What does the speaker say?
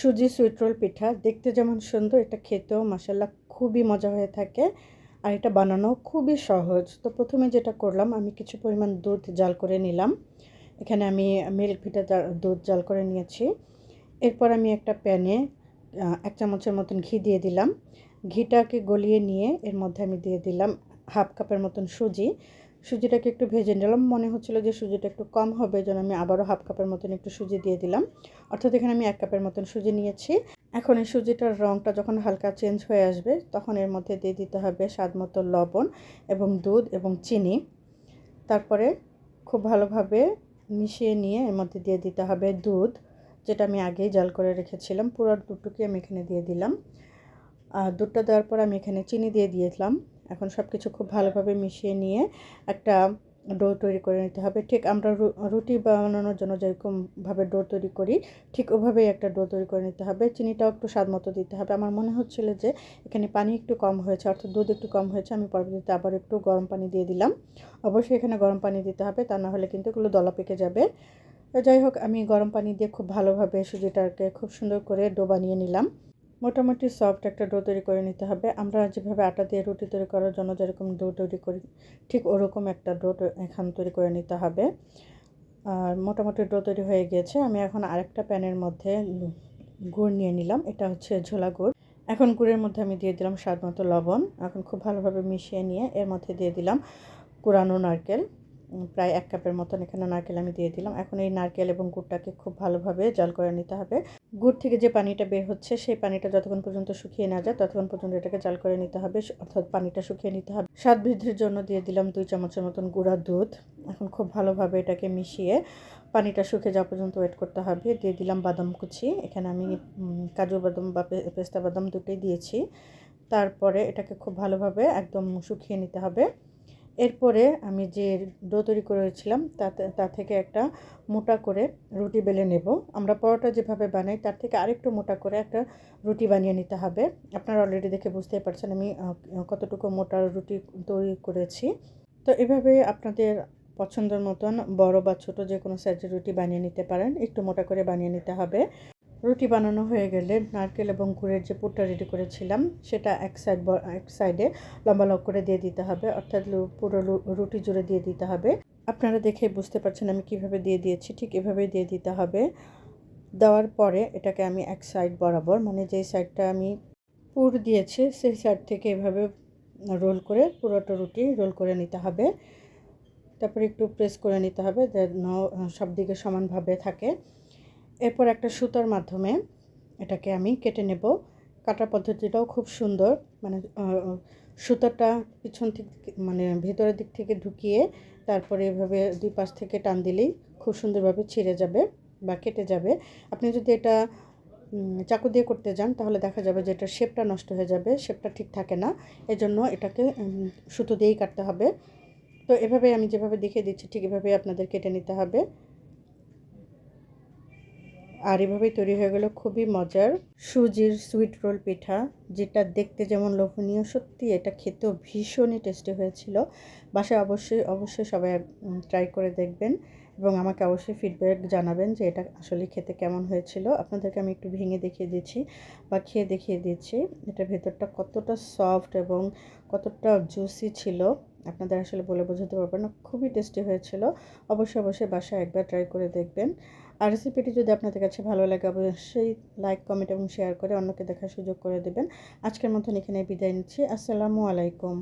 সুজি sweet role পিঠা। দেখতে যেমন সুন্দর, এটা খেতেও মশাল্লা খুবই মজা হয়ে থাকে। আর এটা বানানো খুবই সহজ। তো প্রথমে যেটা করলাম, আমি কিছু পরিমাণ দুধ জাল করে নিলাম। এখানে আমি মিল্ক ভিটা দুধ জাল করে নিয়েছি। এরপর আমি একটা প্যানে এক চামচের মতন ঘি দিয়ে দিলাম। ঘিটাকে গলিয়ে নিয়ে এর মধ্যে আমি দিয়ে দিলাম হাফ কাপের মতন সুজি। সুজিটাকে একটু ভেজে নিলাম। মনে হচ্ছিল যে সুজিটা একটু কম হবে, যেন আমি আবারও হাফ কাপের মতন একটু সুজি দিয়ে দিলাম। অর্থাৎ এখানে আমি এক কাপের মতন সুজি নিয়েছি। এখন এই সুজিটার রঙটা যখন হালকা চেঞ্জ হয়ে আসবে, তখন এর মধ্যে দিয়ে দিতে হবে স্বাদ মতো লবণ এবং দুধ এবং চিনি। তারপরে খুব ভালোভাবে মিশিয়ে নিয়ে এর মধ্যে দিয়ে দিতে হবে দুধ, যেটা আমি আগেই জাল করে রেখেছিলাম। পুরো দুধটুকুই আমি এখানে দিয়ে দিলাম। আর দুধটা দেওয়ার পর আমি এখানে চিনি দিয়ে দিয়েছিলাম এখন সব কিছু খুব ভালোভাবে মিশিয়ে নিয়ে একটা ডো তৈরি করে নিতে হবে। ঠিক আমরা রুটি বানানোর জন্য যেরকমভাবে ডো তৈরি করি, ঠিক ওভাবেই একটা ডো তৈরি করে নিতে হবে। চিনিটাও একটু স্বাদ মতো দিতে হবে। আমার মনে হচ্ছিল যে এখানে পানি একটু কম হয়েছে, অর্থাৎ দুধ একটু কম হয়েছে, আমি পরবর্তীতে আবার একটু গরম পানি দিয়ে দিলাম। অবশ্যই এখানে গরম পানি দিতে হবে, তা না হলে কিন্তু এগুলো দলা পেকে যাবে। যাই হোক, আমি গরম পানি দিয়ে খুব ভালোভাবে সুজিটাকে খুব সুন্দর করে ডো বানিয়ে নিলাম। মোটামুটি সফট একটা ডো তৈরি করে নিতে হবে। আমরা যেভাবে আটা দিয়ে রুটি তৈরি করার জন্য যেরকম ডো তৈরি করি, ঠিক ওরকম একটা ডো এখান তৈরি করে নিতে হবে। আর মোটামুটি ডো তৈরি হয়ে গিয়েছে আমি এখন আরেকটা প্যানের মধ্যে গুড় নিয়ে নিলাম। এটা হচ্ছে ঝোলা গুড়। এখন গুড়ের মধ্যে আমি দিয়ে দিলাম স্বাদ মতো লবণ। এখন খুব ভালোভাবে মিশিয়ে নিয়ে এর মধ্যে দিয়ে দিলাম কুরানো নারকেল। প্রায় এক কাপের মতন এখানে নারকেল আমি দিয়ে দিলাম। এখন এই নারকেল এবং গুড়টাকে খুব ভালোভাবে জল করে নিতে হবে। গুড় থেকে যে পানিটা বের হচ্ছে, সেই পানিটা যতক্ষণ পর্যন্ত শুকিয়ে না যায়, ততক্ষণ পর্যন্ত এটাকে জাল করে নিতে হবে অর্থাৎ পানিটা শুকিয়ে নিতে হবে। স্বাদ বৃদ্ধির জন্য দিয়ে দিলাম দুই চামচের মতন গুঁড়া দুধ। এখন খুব ভালোভাবে এটাকে মিশিয়ে পানিটা শুকিয়ে যাওয়া পর্যন্ত ওয়েট করতে হবে। দিয়ে দিলাম বাদাম কুচি। এখানে আমি কাজু বাদাম বা পেস্তা বাদাম দুটোই দিয়েছি। তারপরে এটাকে খুব ভালোভাবে একদম শুকিয়ে নিতে হবে। এরপরে আমি যে ডো তৈরি করেছিলাম, তাতে, তা থেকে একটা মোটা করে রুটি বেলে নেব। আমরা পরোটা যেভাবে বানাই, তার থেকে আরেকটু মোটা করে একটা রুটি বানিয়ে নিতে হবে। আপনারা অলরেডি দেখে বুঝতেই পারছেন আমি কতটুকু মোটা রুটি তৈরি করেছি। তো এভাবে আপনাদের পছন্দের মতন বড় বা ছোট যে কোনো সাইজের রুটি বানিয়ে নিতে পারেন, একটু মোটা করে বানিয়ে নিতে হবে। রুটি বানানো হয়ে গেলে নারকেল এবং গুড়ের যে পুরটা রেডি করেছিলাম, সেটা এক সাইড এক সাইডে লম্বা লক করে দিয়ে দিতে হবে, অর্থাৎ পুরো রুটি জুড়ে দিয়ে দিতে হবে। আপনারা দেখে বুঝতে পারছেন আমি কীভাবে দিয়ে দিয়েছি, ঠিক এভাবেই দিয়ে দিতে হবে। দেওয়ার পরে এটাকে আমি এক সাইড বরাবর মানে যেই সাইডটা আমি পুর দিয়েছি, সেই সাইড থেকে এভাবে রোল করে পুরোটা রুটি রোল করে নিতে হবে। তারপরে একটু প্রেস করে নিতে হবে, যেন সব দিকে সমানভাবে থাকে। এরপর একটা সুতার মাধ্যমে এটাকে আমি কেটে নেব। কাটার পদ্ধতিটাও খুব সুন্দর। মানে সুতাটা পিছন থেকে মানে ভেতরের দিক থেকে ঢুকিয়ে তারপরে এভাবে দুই পাশ থেকে টান দিলেই খুব সুন্দরভাবে ছিঁড়ে যাবে বা কেটে যাবে। আপনি যদি এটা চাকু দিয়ে করতে যান তাহলে দেখা যাবে যে এটা শেপটা নষ্ট হয়ে যাবে, শেপটা ঠিক থাকে না। এজন্য এটাকে সুতো দিয়েই কাটতে হবে। তো এভাবে আমি যেভাবে দেখিয়ে দিচ্ছি ঠিক এভাবে আপনাদের কেটে নিতে হবে। আর এভাবেই তৈরি হয়ে গেল খুবই মজার সুজির সুইট রোল পিঠা, যেটা দেখতে যেমন লোভনীয়, সত্যি এটা খেতেও ভীষণই টেস্টি হয়েছিল। বাসায় অবশ্যই অবশ্যই সবাই ট্রাই করে দেখবেন এবং আমাকে অবশ্যই ফিডব্যাক জানাবেন যে এটা আসলে খেতে কেমন হয়েছিল। আপনাদেরকে আমি একটু ভেঙে দেখিয়ে দিচ্ছি বা খেয়ে দেখিয়ে দিচ্ছি। এটা ভেতরটা কতটা সফট এবং কতটা জুসি ছিল, আপনাদের আসলে বলে বোঝাতে পারবেন না। খুবই টেস্টি হয়েছিল। অবশ্যই অবশ্যই বাসায় একবার ট্রাই করে দেখবেন। আর রেসিপিটি যদি আপনাদের কাছে ভালো লাগে, অবশ্যই লাইক কমেন্ট এবং শেয়ার করে অন্যকে দেখার সুযোগ করে দেবেন। আজকের মতন এখানে বিদায় নিচ্ছি। আসসালামু আলাইকুম।